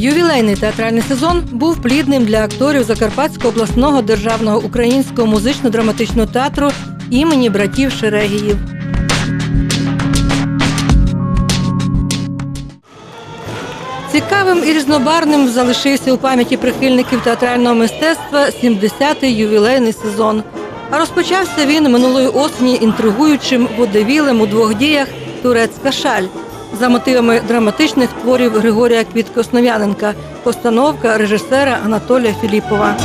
Ювілейний театральний сезон був плідним для акторів Закарпатського обласного державного українського музично-драматичного театру імені братів Шерегіїв. Цікавим і різнобарним залишився у пам'яті прихильників театрального мистецтва 70-й ювілейний сезон. А розпочався він минулої осені інтригуючим водевілем у двох діях Турецька шаль за мотивами драматичних творів Григорія Квітко Основ'яненка, постановка режисера Анатолія Філіпова.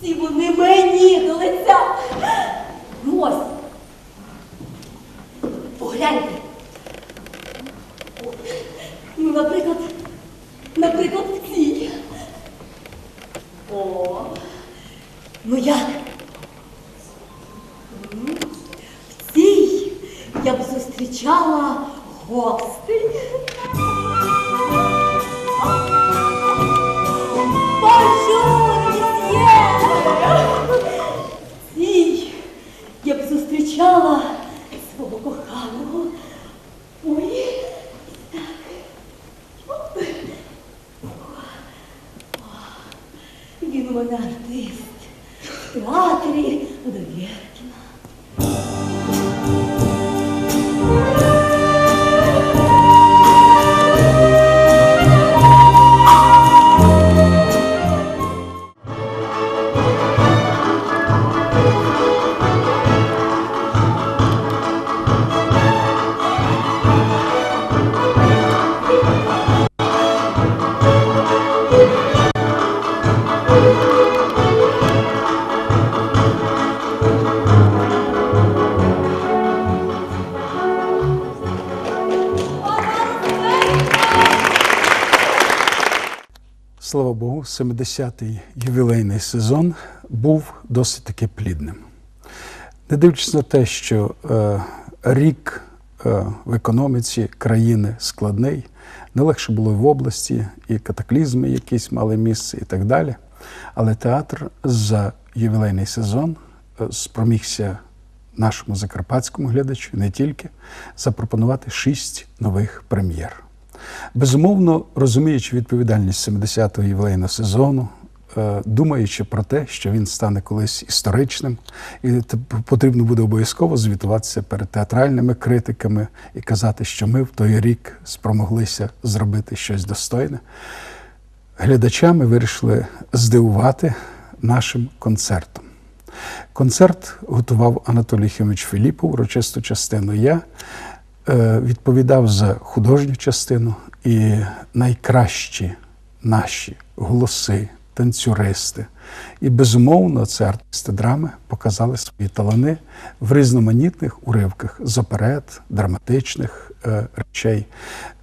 Всі вони мені до лиця. Ось. Погляньте. Ну, наприклад, наприклад, в. О. Ну як? Зустрічала гостей. Слава Богу, 70-й ювілейний сезон був досить таки плідним. Не дивлячись на те, що е, рік е, в економіці країни складний, не легше було в області, і катаклізми якісь мали місце, і так далі. Але театр за ювілейний сезон е, спромігся нашому закарпатському глядачу не тільки запропонувати шість нових прем'єр. Безумовно, розуміючи відповідальність 70-го ювілейного сезону, е, думаючи про те, що він стане колись історичним, і потрібно буде обов'язково звітуватися перед театральними критиками і казати, що ми в той рік спромоглися зробити щось достойне. Глядача ми вирішили здивувати нашим концертом. Концерт готував Анатолій Хімович Філіпов, урочисту частину я відповідав за художню частину і найкращі наші голоси, танцюристи. І безумовно, це артисти драми показали свої талани в різноманітних уривках з оперет, драматичних е, речей.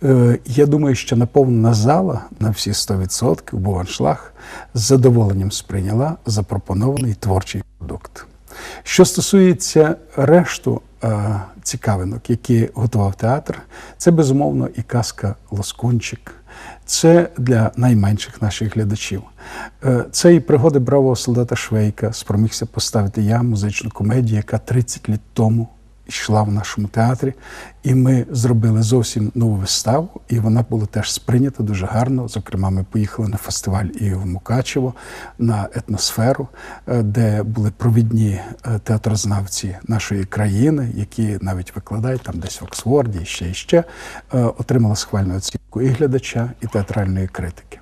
Е, я думаю, що наповнена зала на всі 100% був аншлаг з задоволенням сприйняла запропонований творчий продукт. Що стосується решту е, цікавинок, які готував театр, це безумовно і казка Лоскунчик. Це для найменших наших глядачів. Е, Це і пригоди бравого солдата Швейка спромігся поставити я музичну комедію, яка 30 літ тому йшла в нашому театрі. І ми зробили зовсім нову виставу, і вона була теж сприйнята дуже гарно. Зокрема, ми поїхали на фестиваль і в Мукачево на етносферу, е, де були провідні е, театрознавці нашої країни, які навіть викладають там десь в Оксфорді, і ще і ще, е, отримала схвальну оцінку і глядача, і театральної критики.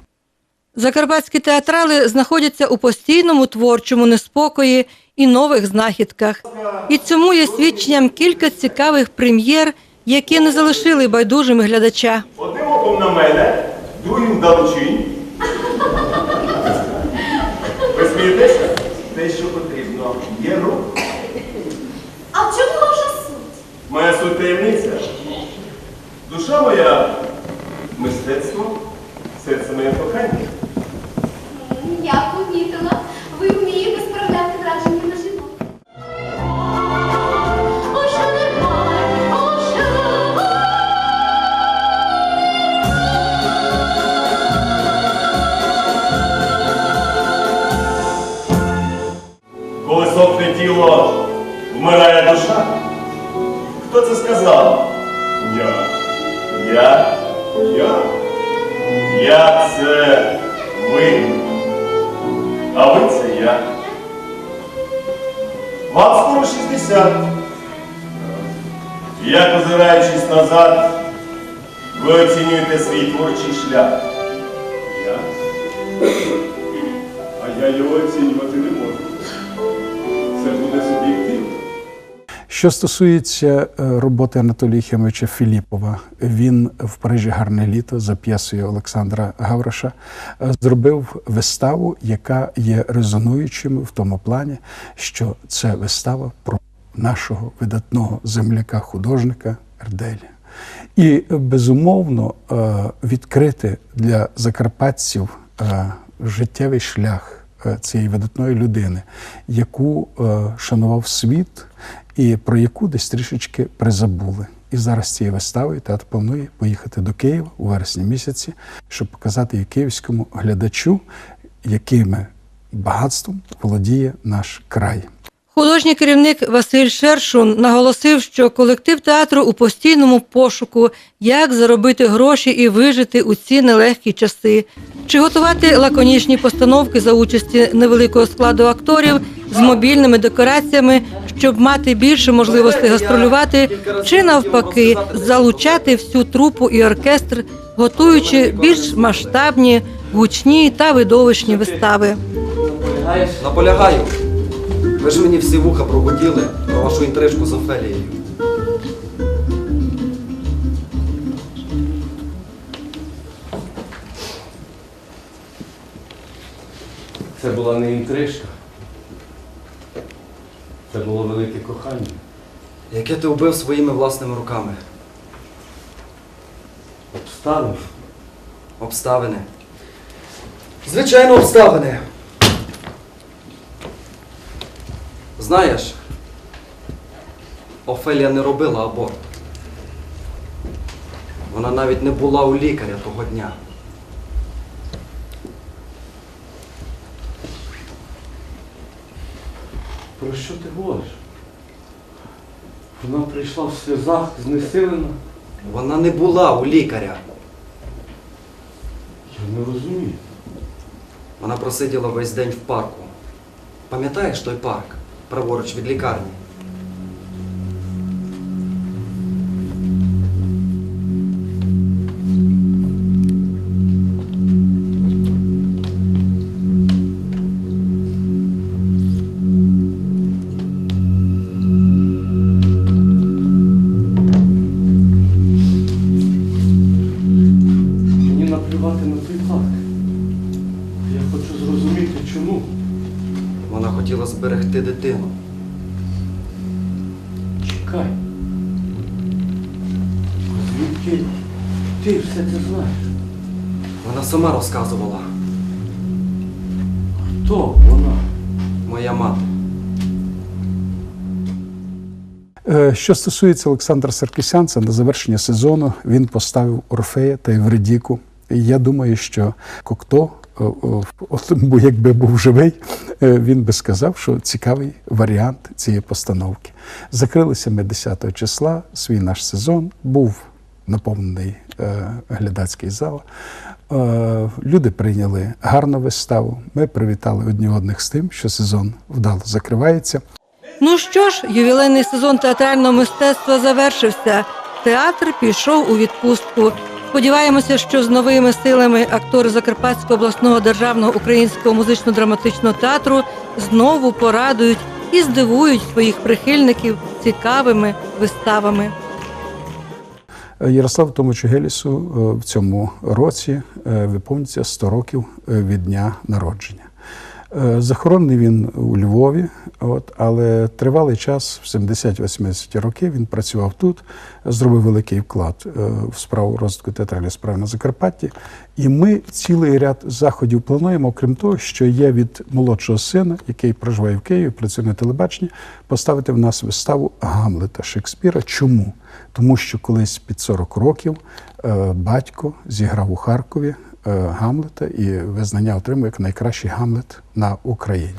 Закарпатські театрали знаходяться у постійному творчому неспокої і нових знахідках. І цьому є свідченням кілька цікавих прем'єр, які не залишили байдужими глядача. Одним оком на мене, другим вдалечінь. Ви смієтеся? Те, що потрібно, є рух. А в чому ваша суть? Моя суть таємниця. Душа моя мистецтво, серце моє кохання. Хто це сказав? Я. Я? Я? Я це ви. А ви це я. Вам скоро 60. Як озираючись назад, ви оцінюєте свій творчий шлях. Я? А я його оцінювати Що стосується е, роботи Анатолія Єхимовича Філіпова, він в Парижі гарне літо за п'єсою Олександра Гавроша е, зробив виставу, яка є резонуючим в тому плані, що це вистава про нашого видатного земляка-художника Ерделя. І безумовно е, відкрити для закарпатців життєвий шлях цієї видатної людини, яку е, шанував світ і про яку десь трішечки призабули. І зараз цією виставою театр планує поїхати до Києва у вересні місяці, щоб показати і київському глядачу, якими багатством володіє наш край. Художній керівник Василь Шершун наголосив, що колектив театру у постійному пошуку, як заробити гроші і вижити у ці нелегкі часи, чи готувати лаконічні постановки за участі невеликого складу акторів з мобільними декораціями, щоб мати більше можливостей гастролювати, чи навпаки залучати всю трупу і оркестр, готуючи більш масштабні, гучні та видовищні вистави. Наполягаю. Ви ж мені всі вуха прогуділи про вашу інтрижку з Офелією. Це була не інтрижка. Це було велике кохання. Яке ти вбив своїми власними руками? Обставин. Обставини. Звичайно, обставини. Знаєш, Офелія не робила аборт. Вона навіть не була у лікаря того дня. Про що ти говориш? Вона прийшла в сльозах, знесилена. Вона не була у лікаря. Я не розумію. Вона просиділа весь день в парку. Пам'ятаєш той парк, праворуч від лікарні? Зберегти дитину. Чекай. Звідки ти все це знаєш? Вона сама розказувала. Хто вона? Моя мати. Е, Що стосується Олександра Саркісянца, на завершення сезону він поставив Орфея та Евредіку. Я думаю, що Кокто, бо якби був живий, е, він би сказав, що цікавий варіант цієї постановки. Закрилися ми 10 числа, свій наш сезон, був наповнений е, глядацький зал. Е, Люди прийняли гарну виставу. Ми привітали одні одних з тим, що сезон вдало закривається. Ну що ж, ювілейний сезон театрального мистецтва завершився. Театр пішов у відпустку. Сподіваємося, що з новими силами актори Закарпатського обласного державного українського музично-драматичного театру знову порадують і здивують своїх прихильників цікавими виставами. Ярославу Томичу Гелісу е, в цьому році е, виповниться 100 років е, від дня народження. Е, Захоронений він у Львові, от, але тривалий час, в 70-80 роки, він працював тут, зробив великий вклад е, в справу розвитку театральної справи на Закарпатті. І ми цілий ряд заходів плануємо, окрім того, що є від молодшого сина, який проживає в Києві, працює на телебаченні, поставити в нас виставу Гамлета Шекспіра. Чому? Тому що колись під 40 років е, батько зіграв у Харкові Гамлета і визнання отримує як найкращий Гамлет на Україні.